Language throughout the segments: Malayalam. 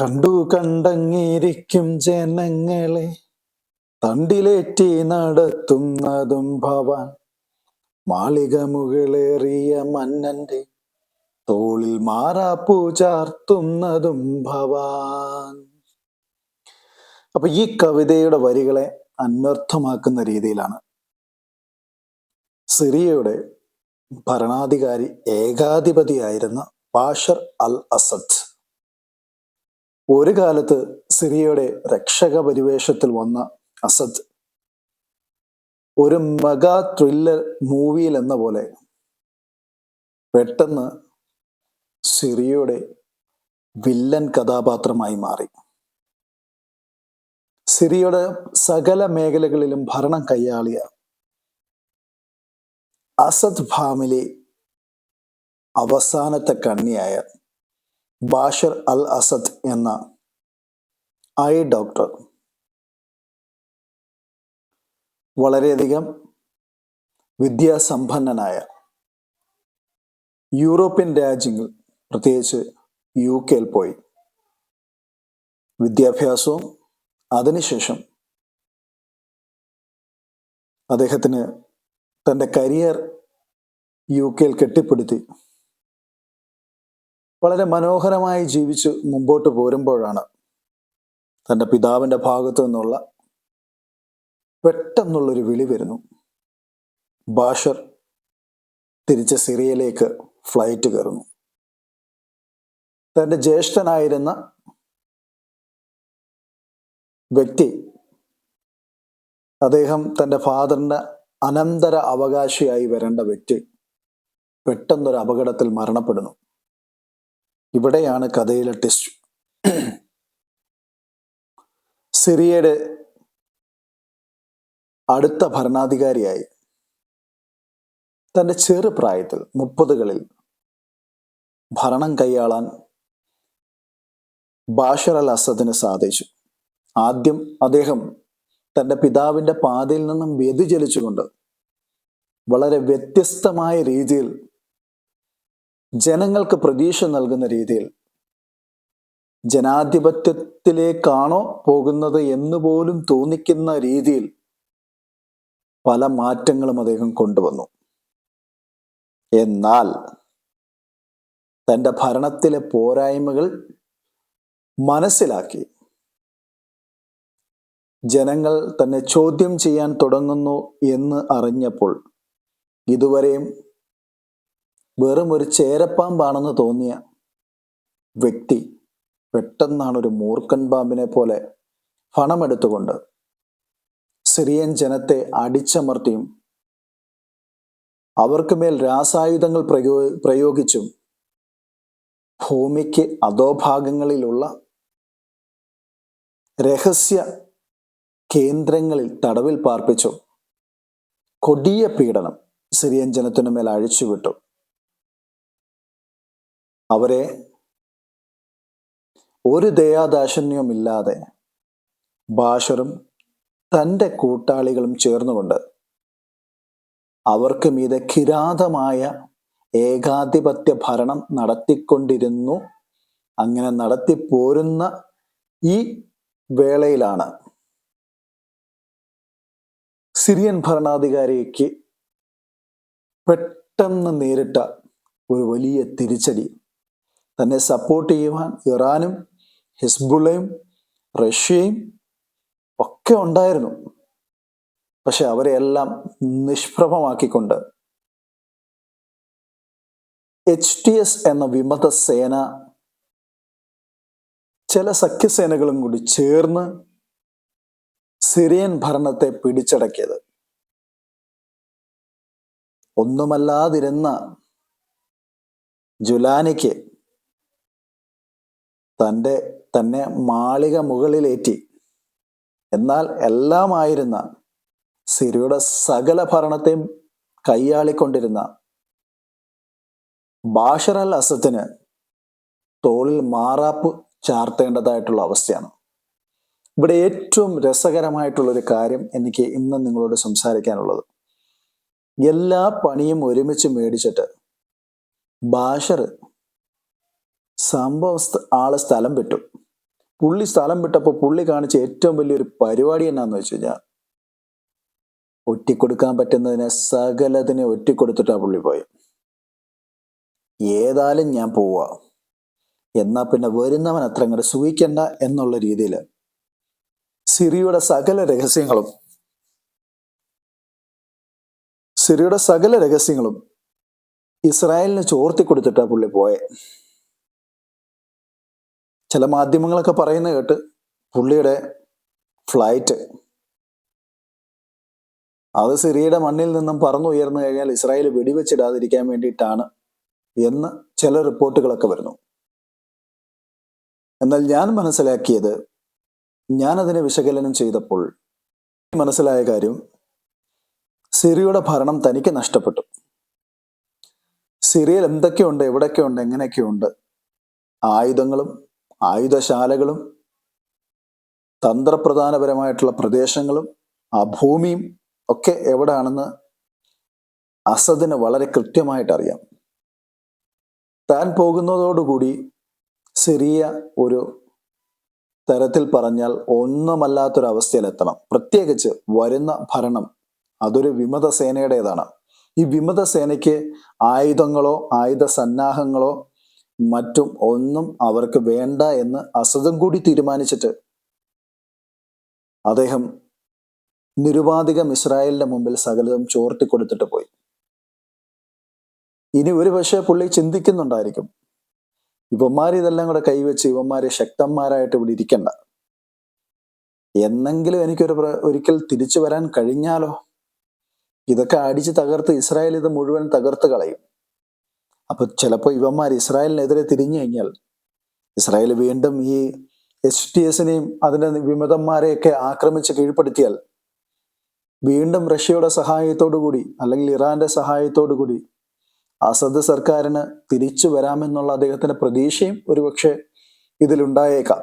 കണ്ടു കണ്ടങ്ങിരിക്കും ജനങ്ങളെ. തണ്ടിലേറ്റി നടത്തുന്നതും ഭവാൻ. മാളിക മുകളേറിയ മന്നന്റെ തോളിൽ മാറാപ്പൂ ചാർത്തുന്നതും ഭവാൻ. അപ്പൊ ഈ കവിതയുടെ വരികളെ അന്വർത്ഥമാക്കുന്ന രീതിയിലാണ്. സിറിയയുടെ ഭരണാധികാരി ഏകാധിപതിയായിരുന്ന ബാഷർ അൽ അസദ്. ഒരു കാലത്ത് സിറിയയുടെ രക്ഷക പരിവേഷത്തിൽ വന്ന അസദ് ഒരു മെഗാ ത്രില്ലർ മൂവിയിൽ എന്ന പോലെ പെട്ടെന്ന് സിറിയയുടെ വില്ലൻ കഥാപാത്രമായി മാറി. സിറിയയുടെ സകല മേഖലകളിലും ഭരണം കൈയാളിയ അസദ് ഫാമിലി അവസാനത്തെ കണ്ണിയായ ബാഷർ അൽ അസദ് എന്ന ഐ ഡോക്ടർ വളരെയധികം വിദ്യാസമ്പന്നനായ യൂറോപ്യൻ രാജ്യങ്ങൾ പ്രത്യേകിച്ച് യു കെയിൽ പോയി. വിദ്യാഭ്യാസവും അതിനുശേഷം അദ്ദേഹത്തിന് തന്റെ കരിയർ യു കെയിൽ കെട്ടിപ്പടുത്തി വളരെ മനോഹരമായി ജീവിച്ച് മുമ്പോട്ട് പോരുമ്പോഴാണ് തന്റെ പിതാവിന്റെ ഭാഗത്തു നിന്നുള്ള പെട്ടെന്നുള്ളൊരു വിളി വരുന്നു. ബാഷർ തിരിച്ച് സിറിയയിലേക്ക് ഫ്ലൈറ്റ് കയറുന്നു. തന്റെ ജ്യേഷ്ഠനായിരുന്ന വ്യക്തി അദ്ദേഹം തന്റെ ഫാദറിന്റെ അനന്തര അവകാശിയായി വരേണ്ട വ്യക്തി പെട്ടെന്നൊരു അപകടത്തിൽ മരണപ്പെടുന്നു. ഇവിടെയാണ് കഥയിലെ ടെസ്റ്റ് സിറിയയുടെ അടുത്ത ഭരണാധികാരിയായി തന്റെ ചെറുപ്രായത്തിൽ മുപ്പതുകളിൽ ഭരണം കൈയാളാൻ ബാഷർ അൽ അസദിന് സാധിച്ചു. ആദ്യം അദ്ദേഹം തന്റെ പിതാവിന്റെ പാതയിൽ നിന്നും വ്യതിചലിച്ചുകൊണ്ട് വളരെ വ്യത്യസ്തമായ രീതിയിൽ ജനങ്ങൾക്ക് പ്രതീക്ഷ നൽകുന്ന രീതിയിൽ ജനാധിപത്യത്തിലേക്കാണോ പോകുന്നത് എന്ന് പോലും തോന്നിക്കുന്ന രീതിയിൽ പല മാറ്റങ്ങളും അദ്ദേഹം കൊണ്ടുവന്നു. എന്നാൽ തന്റെ ഭരണത്തിലെ പോരായ്മകൾ മനസ്സിലാക്കി. ജനങ്ങൾ തന്നെ ചോദ്യം ചെയ്യാൻ തുടങ്ങുന്നു എന്ന് അറിഞ്ഞപ്പോൾ ഇതുവരെയും വെറും ഒരു ചേരപ്പാമ്പാണെന്ന് തോന്നിയ വ്യക്തി പെട്ടെന്നാണ് ഒരു മൂർഖൻ പാമ്പിനെ പോലെ പണമെടുത്തുകൊണ്ട് സിറിയൻ ജനത്തെ അടിച്ചമർത്തിയും അവർക്ക് മേൽ രാസായുധങ്ങൾ പ്രയോ പ്രയോഗിച്ചും ഭൂമിക്ക് അധോഭാഗങ്ങളിലുള്ള രഹസ്യ കേന്ദ്രങ്ങളിൽ തടവിൽ പാർപ്പിച്ചു. കൊടിയ പീഡനം സിറിയൻ ജനത്തിനു മേൽ അഴിച്ചുവിട്ടു. അവരെ ഒരു ദയാദാശന്യവുമില്ലാതെ ബാഷറും തന്റെ കൂട്ടാളികളും ചേർന്നുകൊണ്ട് അവർക്ക് മീതെ കിരാതമായ ഏകാധിപത്യ ഭരണം നടത്തിക്കൊണ്ടിരുന്നു. അങ്ങനെ നടത്തിപ്പോരുന്ന ഈ വേളയിലാണ് സിറിയൻ ഭരണാധികാരിക്ക് പെട്ടെന്ന് നേരിട്ട ഒരു വലിയ തിരിച്ചടി. തന്നെ സപ്പോർട്ട് ചെയ്യുവാൻ ഇറാനും ഹിസ്ബുള്ളയും റഷ്യയും ഒക്കെ ഉണ്ടായിരുന്നു. പക്ഷെ അവരെയെല്ലാം നിഷ്പ്രഭമാക്കിക്കൊണ്ട് എച്ച് ടി എസ് എന്ന വിമത സേന ചില സഖ്യസേനകളും കൂടി ചേർന്ന് സിറിയൻ ഭരണത്തെ പിടിച്ചടക്കിയത്. ഒന്നുമല്ലാതിരുന്ന ജുലാനിക്ക് തന്റെ തന്നെ മാളിക മുകളിലേറ്റി. എന്നാൽ എല്ലാമായിരുന്ന സിരിയുടെ സകല ഭരണത്തെയും കൈയാളിക്കൊണ്ടിരുന്ന ബാഷർ അൽ അസത്തിന് തോളിൽ മാറാപ്പ് ചാർത്തേണ്ടതായിട്ടുള്ള അവസ്ഥയാണ്. ഇവിടെ ഏറ്റവും രസകരമായിട്ടുള്ള ഒരു കാര്യം എനിക്ക് ഇന്ന് നിങ്ങളോട് സംസാരിക്കാനുള്ളത്. എല്ലാ പണിയും ഒരുമിച്ച് മേടിച്ചിട്ട് ബാഷർ സംഭവ ആൾ സ്ഥലം വിട്ടു. പുള്ളി സ്ഥലം വിട്ടപ്പോൾ പുള്ളി കാണിച്ച ഏറ്റവും വലിയൊരു പരിപാടി എന്നാന്ന് വെച്ച് കഴിഞ്ഞാൽ ഒറ്റിക്കൊടുക്കാൻ പറ്റുന്നതിനെ സകലതിനെ ഒറ്റിക്കൊടുത്തിട്ടാ പുള്ളി പോയി. ഏതായാലും ഞാൻ പോവാ. എന്നാ പിന്നെ വരുന്നവൻ അത്ര അങ്ങോട്ട് സൂഹിക്കണ്ട എന്നുള്ള രീതിയിൽ സിറിയുടെ സകല രഹസ്യങ്ങളും സിറിയുടെ സകല രഹസ്യങ്ങളും ഇസ്രായേലിന് ചോർത്തി കൊടുത്തിട്ടാ പുള്ളി പോയെ. ചില മാധ്യമങ്ങളൊക്കെ പറയുന്ന കേട്ട് പുള്ളിയുടെ ഫ്ലൈറ്റ് അത് സിറിയയുടെ മണ്ണിൽ നിന്നും പറന്നുയർന്നു കഴിഞ്ഞാൽ ഇസ്രായേൽ വെടിവെച്ചിടാതിരിക്കാൻ വേണ്ടിയിട്ടാണ് എന്ന് ചില റിപ്പോർട്ടുകളൊക്കെ വരുന്നു. എന്നാൽ ഞാൻ മനസ്സിലാക്കിയത് ഞാൻ അതിനെ വിശകലനം ചെയ്തപ്പോൾ മനസ്സിലായ കാര്യം സിറിയയുടെ ഭരണം തനിക്ക് നഷ്ടപ്പെട്ടു. സിറിയയിൽ എന്തൊക്കെയുണ്ട് എവിടെയൊക്കെയുണ്ട് എങ്ങനെയൊക്കെയുണ്ട് ആയുധങ്ങളും ആയുധശാലകളും തന്ത്രപ്രധാനപരമായിട്ടുള്ള പ്രദേശങ്ങളും ആ ഭൂമിയും ഒക്കെ എവിടെയാണെന്ന് അസദിന് വളരെ കൃത്യമായിട്ട് അറിയാം താൻ പോകുന്നതോടുകൂടി സിറിയ ഒരു തരത്തിൽ പറഞ്ഞാൽ ഒന്നുമല്ലാത്തൊരവസ്ഥയിലെത്തണം. പ്രത്യേകിച്ച് വരുന്ന ഭരണം അതൊരു വിമത സേനയുടേതാണ് ഈ വിമത സേനയ്ക്ക് ആയുധങ്ങളോ ആയുധ സന്നാഹങ്ങളോ മറ്റും ഒന്നും അവർക്ക് വേണ്ട എന്ന് അസതും കൂടി തീരുമാനിച്ചിട്ട് അദ്ദേഹം നിരുപാധികം ഇസ്രായേലിന്റെ മുമ്പിൽ സകലതും ചോർത്തി കൊടുത്തിട്ട് പോയി. ഇനി ഒരു പക്ഷേ പുള്ളി ചിന്തിക്കുന്നുണ്ടായിരിക്കും. ഇവന്മാർ ഇതെല്ലാം കൂടെ കൈവച്ച് ഇവന്മാര് ശക്തന്മാരായിട്ട് ഇവിടെ ഇരിക്കണ്ട. എന്നെങ്കിലും എനിക്കൊരു ഒരിക്കൽ തിരിച്ചു വരാൻ കഴിഞ്ഞാലോ? ഇതൊക്കെ അടിച്ച് തകർത്ത് ഇസ്രായേൽ ഇത് മുഴുവൻ തകർത്ത് കളയും. അപ്പൊ ചിലപ്പോൾ ഇവന്മാർ ഇസ്രായേലിനെതിരെ തിരിഞ്ഞു കഴിഞ്ഞാൽ ഇസ്രായേൽ വീണ്ടും ഈ എസ് ടി എസിനെയും അതിന്റെ വിമതന്മാരെയൊക്കെ ആക്രമിച്ച് കീഴ്പ്പെടുത്തിയാൽ വീണ്ടും റഷ്യയുടെ സഹായത്തോടു കൂടി അല്ലെങ്കിൽ ഇറാന്റെ സഹായത്തോടു കൂടി അസദ് സർക്കാരിന് തിരിച്ചു വരാമെന്നുള്ള അദ്ദേഹത്തിന്റെ പ്രതീക്ഷയും ഒരുപക്ഷെ ഇതിലുണ്ടായേക്കാം.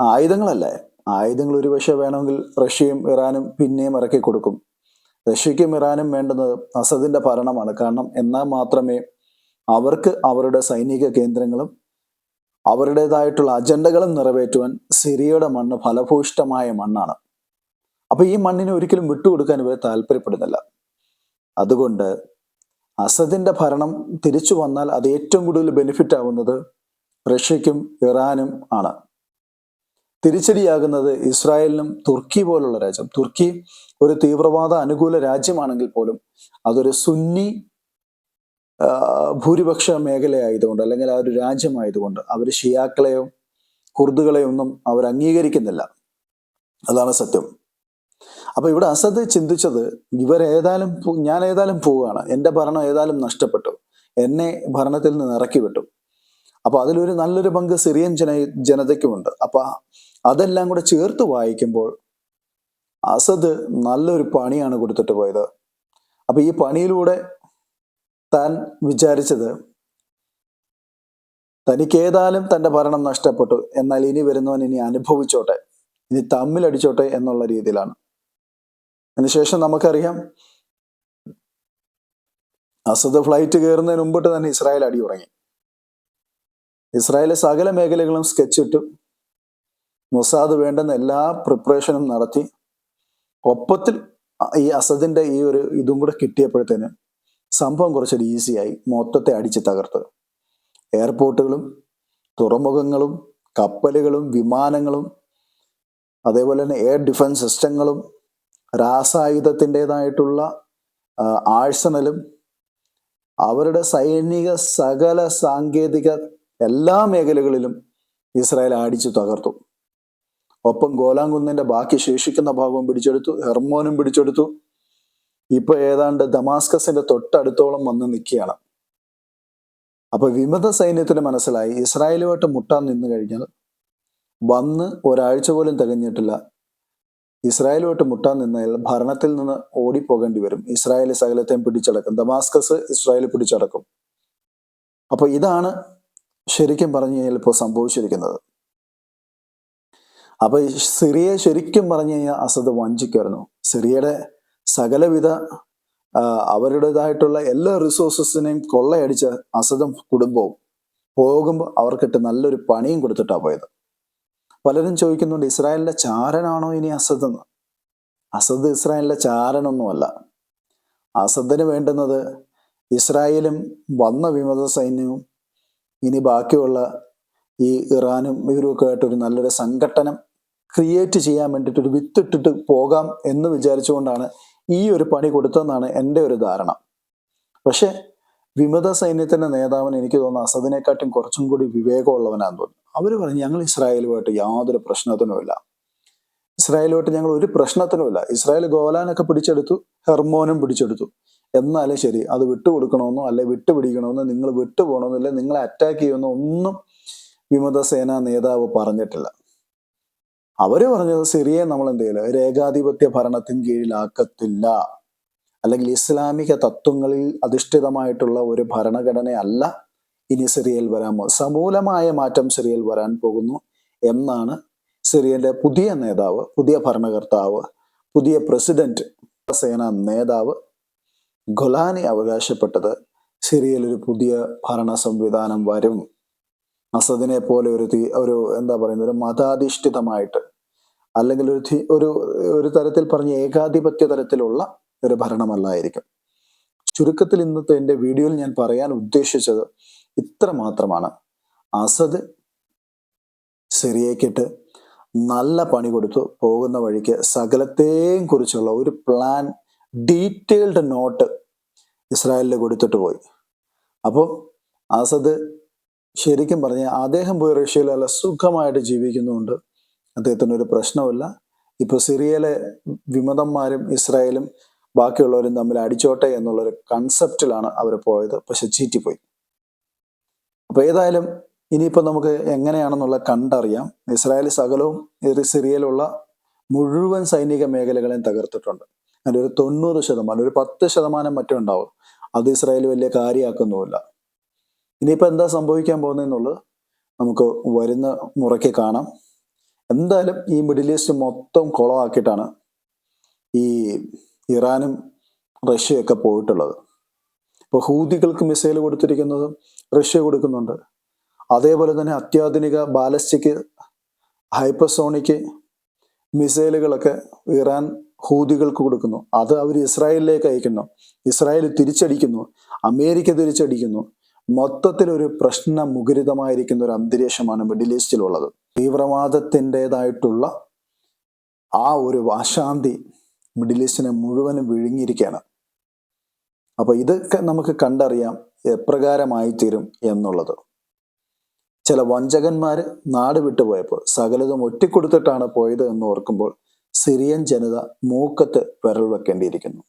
ആയുധങ്ങളല്ലേ? ആയുധങ്ങൾ ഒരുപക്ഷെ വേണമെങ്കിൽ റഷ്യയും ഇറാനും പിന്നെയും ഇറക്കി കൊടുക്കും റഷ്യയ്ക്കും ഇറാനും വേണ്ടുന്നത് അസദിന്റെ ഭരണമാണ്. കാരണം എന്നാൽ മാത്രമേ അവർക്ക് അവരുടെ സൈനിക കേന്ദ്രങ്ങളും അവരുടേതായിട്ടുള്ള അജണ്ടകളും നിറവേറ്റുവാൻ സിറിയയുടെ മണ്ണ് ഫലഭൂഷ്ടമായ മണ്ണാണ്. അപ്പൊ ഈ മണ്ണിനെ ഒരിക്കലും വിട്ടുകൊടുക്കാൻ ഇവർ താല്പര്യപ്പെടുന്നില്ല. അതുകൊണ്ട് അസദിന്റെ ഭരണം തിരിച്ചു വന്നാൽ അത് ഏറ്റവും കൂടുതൽ ബെനിഫിറ്റ് ആവുന്നത് റഷ്യക്കും ഇറാനും ആണ്. തിരിച്ചടിയാകുന്നത് ഇസ്രായേലിനും തുർക്കി പോലുള്ള രാജ്യം. തുർക്കി ഒരു തീവ്രവാദ അനുകൂല രാജ്യമാണെങ്കിൽ പോലും അതൊരു സുന്നി ഭൂരിപക്ഷ മേഖലയായതുകൊണ്ട് അല്ലെങ്കിൽ ആ ഒരു രാജ്യമായതുകൊണ്ട് അവർ ഷിയാക്കളെയോ കുർദുകളെയോ ഒന്നും അവർ അംഗീകരിക്കുന്നില്ല. അതാണ് സത്യം. അപ്പൊ ഇവിടെ അസദ് ചിന്തിച്ചത് ഇവർ ഏതായാലും ഞാൻ ഏതായാലും പോവുകയാണ്. എന്റെ ഭരണം ഏതായാലും നഷ്ടപ്പെട്ടു. എന്നെ ഭരണത്തിൽ നിന്ന് ഇറക്കി വിട്ടു അപ്പൊ അതിലൊരു നല്ലൊരു പങ്ക് സിറിയൻ ജന ജനതയ്ക്കുമുണ്ട്. അപ്പൊ അതെല്ലാം കൂടെ ചേർത്ത് വായിക്കുമ്പോൾ അസദ് നല്ലൊരു പണിയാണ് കൊടുത്തിട്ട് പോയത്. അപ്പൊ ഈ പണിയിലൂടെ താൻ വിചാരിച്ചത് തനിക്ക് ഏതായാലും തന്റെ ഭരണം നഷ്ടപ്പെട്ടു എന്നാൽ ഇനി വരുന്നവൻ ഇനി അനുഭവിച്ചോട്ടെ ഇനി തമ്മിലടിച്ചോട്ടെ എന്നുള്ള രീതിയിലാണ്. അതിനുശേഷം നമുക്കറിയാം അസദ് ഫ്ലൈറ്റ് കയറുന്നതിന് മുമ്പിട്ട് തന്നെ ഇസ്രായേൽ അടി തുടങ്ങി. ഇസ്രായേലിലെ സകല മേഖലകളും സ്കെച്ച് ഇട്ടു. മൊസാദ് വേണ്ടുന്ന എല്ലാ പ്രിപ്പറേഷനും നടത്തി ഒപ്പത്തിൽ ഈ അസദിന്റെ ഈ ഒരു ഇതും കൂടെ കിട്ടിയപ്പോഴത്തേന് സംഭവം കുറച്ചൊരു ഈസിയായി മൊത്തത്തെ അടിച്ച് തകർത്ത്. എയർപോർട്ടുകളും തുറമുഖങ്ങളും കപ്പലുകളും വിമാനങ്ങളും അതേപോലെ തന്നെ എയർ ഡിഫൻസ് സിസ്റ്റങ്ങളും രാസായുധത്തിന്റെതായിട്ടുള്ള ആഴ്സണലും അവരുടെ സൈനിക സകല സാങ്കേതിക എല്ലാ മേഖലകളിലും ഇസ്രായേൽ അടിച്ചു തകർത്തു. ഒപ്പം ഗോലാങ്കുന്നിന്റെ ബാക്കി ശേഷിക്കുന്ന ഭാഗവും പിടിച്ചെടുത്തു ഹെർമോനും പിടിച്ചെടുത്തു. ഇപ്പൊ ഏതാണ്ട് ദമാസ്കസിന്റെ തൊട്ടടുത്തോളം വന്ന് നിൽക്കുകയാണ്. അപ്പൊ വിമത സൈന്യത്തിന് മനസ്സിലായി ഇസ്രായേലുമായിട്ട് മുട്ടാൻ നിന്ന് കഴിഞ്ഞാൽ വന്ന് ഒരാഴ്ച പോലും തികഞ്ഞിട്ടില്ല. ഇസ്രായേലുമായിട്ട് മുട്ടാൻ നിന്നാൽ ഭരണത്തിൽ നിന്ന് ഓടിപ്പോകേണ്ടി വരും. ഇസ്രായേൽ സകലത്തെയും പിടിച്ചടക്കും. ദമാസ്കസ് ഇസ്രായേൽ പിടിച്ചടക്കും. അപ്പൊ ഇതാണ് ശരിക്കും പറഞ്ഞു കഴിഞ്ഞാൽ ഇപ്പോൾ സംഭവിച്ചിരിക്കുന്നത്. അപ്പൊ ഈ സിറിയെ ശരിക്കും പറഞ്ഞു കഴിഞ്ഞാൽ അസദ് വഞ്ചിക്കുമായിരുന്നു. സിറിയയുടെ സകലവിധ അവരുടേതായിട്ടുള്ള എല്ലാ റിസോഴ്സസിനെയും കൊള്ളയടിച്ച് അസദും കുടുംബവും പോകുമ്പോൾ അവർക്കിട്ട് നല്ലൊരു പണിയും കൊടുത്തിട്ടാണ് പോയത്. പലരും ചോദിക്കുന്നുണ്ട് ഇസ്രായേലിന്റെ ചാരനാണോ ഇനി അസദ് എന്ന്? അസദ് ഇസ്രായേലിന്റെ ചാരനൊന്നുമല്ല. അസദിന് വേണ്ടുന്നത് ഇസ്രായേലും വന്ന വിമത സൈന്യവും ഇനി ബാക്കിയുള്ള ഈ ഇറാനും ഇവരുമൊക്കെ ആയിട്ടൊരു നല്ലൊരു സംഘട്ടനം ക്രിയേറ്റ് ചെയ്യാൻ വേണ്ടിയിട്ട് ഒരു വിത്തിട്ടിട്ട് പോകാം എന്ന് വിചാരിച്ചുകൊണ്ടാണ് ഈ ഒരു പണി കൊടുത്തതെന്നാണ് എന്റെ ഒരു ധാരണ. പക്ഷെ വിമത സൈന്യത്തിന്റെ നേതാവിന് എനിക്ക് തോന്നുന്നു അസദിനെക്കാട്ടും കുറച്ചും കൂടി വിവേകമുള്ളവനാന്ന് തോന്നുന്നു. അവർ പറഞ്ഞു ഞങ്ങൾ ഇസ്രായേലുമായിട്ട് യാതൊരു പ്രശ്നത്തിനുമില്ല ഇസ്രായേലുമായിട്ട് ഞങ്ങൾ ഒരു പ്രശ്നത്തിനുമില്ല ഇസ്രായേൽ ഗോലാനൊക്കെ പിടിച്ചെടുത്തു ഹെർമോനും പിടിച്ചെടുത്തു. എന്നാലേ ശരി അത് വിട്ടുകൊടുക്കണമെന്നോ അല്ലെ വിട്ടുപിടിക്കണമെന്നോ നിങ്ങൾ വിട്ടുപോകണമെന്നില്ല നിങ്ങളെ അറ്റാക്ക് ചെയ്യുമെന്നോ ഒന്നും വിമത സേനാ നേതാവ് പറഞ്ഞിട്ടില്ല. അവർ പറഞ്ഞത് സിറിയെ നമ്മൾ എന്ത് ചെയ്യില്ല രേഖാധിപത്യ ഭരണത്തിന് കീഴിലാക്കത്തില്ല. അല്ലെങ്കിൽ ഇസ്ലാമിക തത്വങ്ങളിൽ അധിഷ്ഠിതമായിട്ടുള്ള ഒരു ഭരണഘടനയല്ല ഇനി സിറിയയിൽ വരാൻ സമൂലമായ മാറ്റം സിറിയയിൽ വരാൻ പോകുന്നു എന്നാണ് സിറിയന്റെ പുതിയ നേതാവ് പുതിയ ഭരണകർത്താവ് പുതിയ പ്രസിഡന്റ് സേനാ നേതാവ് ഗൊലാനി അവകാശപ്പെട്ടത് സിറിയയിൽ ഒരു പുതിയ ഭരണ സംവിധാനം വരും. അസദിനെ പോലെ ഒരു ഒരു എന്താ പറയുന്നത് ഒരു മതാധിഷ്ഠിതമായിട്ട് അല്ലെങ്കിൽ ഒരു ഒരു ഒരു തരത്തിൽ പറഞ്ഞ ഏകാധിപത്യ തരത്തിലുള്ള ഒരു ഭരണമല്ലായിരിക്കും. ചുരുക്കത്തിൽ ഇന്നത്തെ എന്റെ വീഡിയോയിൽ ഞാൻ പറയാൻ ഉദ്ദേശിച്ചത് ഇത്ര മാത്രമാണ്. അസദ് സിറിയക്കിട്ട് നല്ല പണി കൊടുത്തു. പോകുന്ന വഴിക്ക് സകലത്തെയും കുറിച്ചുള്ള ഒരു പ്ലാൻ ഡീറ്റെയിൽഡ് നോട്ട് ഇസ്രായേലിൽ കൊടുത്തിട്ട് പോയി. അപ്പോൾ അസദ് ശരിക്കും പറഞ്ഞാൽ അദ്ദേഹം പോയി റഷ്യയിൽ നല്ല സുഖമായിട്ട് ജീവിക്കുന്നുണ്ട് അദ്ദേഹത്തിന് ഒരു പ്രശ്നമില്ല ഇപ്പൊ സിറിയയിലെ വിമതന്മാരും ഇസ്രായേലും ബാക്കിയുള്ളവരും തമ്മിൽ അടിച്ചോട്ടെ എന്നുള്ളൊരു കൺസെപ്റ്റിലാണ് അവർ പോയത്. പക്ഷെ ചീറ്റിപ്പോയി. അപ്പൊ ഏതായാലും ഇനിയിപ്പോ നമുക്ക് എങ്ങനെയാണെന്നുള്ള കണ്ടറിയാം. ഇസ്രായേൽ സകലവും സിറിയയിലുള്ള മുഴുവൻ സൈനിക മേഖലകളെയും തകർത്തിട്ടുണ്ട്. അതിന്റെ ഒരു തൊണ്ണൂറ് ശതമാനം ഒരു പത്ത് ശതമാനം മറ്റും ഉണ്ടാവും. അത് ഇസ്രായേൽ വലിയ കാര്യമാക്കുന്നുമില്ല. ഇനിയിപ്പോൾ എന്താ സംഭവിക്കാൻ പോകുന്നതെന്നുള്ളത് നമുക്ക് വരുന്ന മുറയ്ക്ക് കാണാം. എന്തായാലും ഈ മിഡിൽ ഈസ്റ്റ് മൊത്തം കുളമാക്കിയിട്ടാണ് ഈ ഇറാനും റഷ്യയൊക്കെ പോയിട്ടുള്ളത്. ഇപ്പോൾ ഹൂതികൾക്ക് മിസൈൽ കൊടുത്തിരിക്കുന്നത് റഷ്യ കൊടുക്കുന്നുണ്ട്. അതേപോലെ തന്നെ അത്യാധുനിക ബാലസ്റ്റിക് ഹൈപ്പർസോണിക് മിസൈലുകളൊക്കെ ഇറാൻ ഹൂതികൾക്ക് കൊടുക്കുന്നു. അത് അവർ ഇസ്രായേലിലേക്ക് അയക്കുന്നു. ഇസ്രായേൽ തിരിച്ചടിക്കുന്നു. അമേരിക്ക തിരിച്ചടിക്കുന്നു. മൊത്തത്തിൽ ഒരു പ്രശ്ന മുഖരിതമായിരിക്കുന്ന ഒരു അന്തരീക്ഷമാണ് മിഡിൽ ഈസ്റ്റിലുള്ളത്. തീവ്രവാദത്തിന്റെതായിട്ടുള്ള ആ ഒരു വാശാന്തി മിഡിൽ ഈസ്റ്റിനെ മുഴുവനും വിഴുങ്ങിയിരിക്കുകയാണ്. അപ്പോൾ ഇതൊക്കെ നമുക്ക് കണ്ടറിയാം എപ്രകാരമായി തീരും എന്നുള്ളത്. ചില വഞ്ചകന്മാർ നാട് വിട്ടുപോയപ്പോൾ സകലതും ഒറ്റിക്കൊടുത്തിട്ടാണ് പോയത് എന്ന് ഓർക്കുമ്പോൾ സിറിയൻ ജനത മൂക്കത്ത് വിരൽ വെക്കേണ്ടിയിരിക്കുന്നു.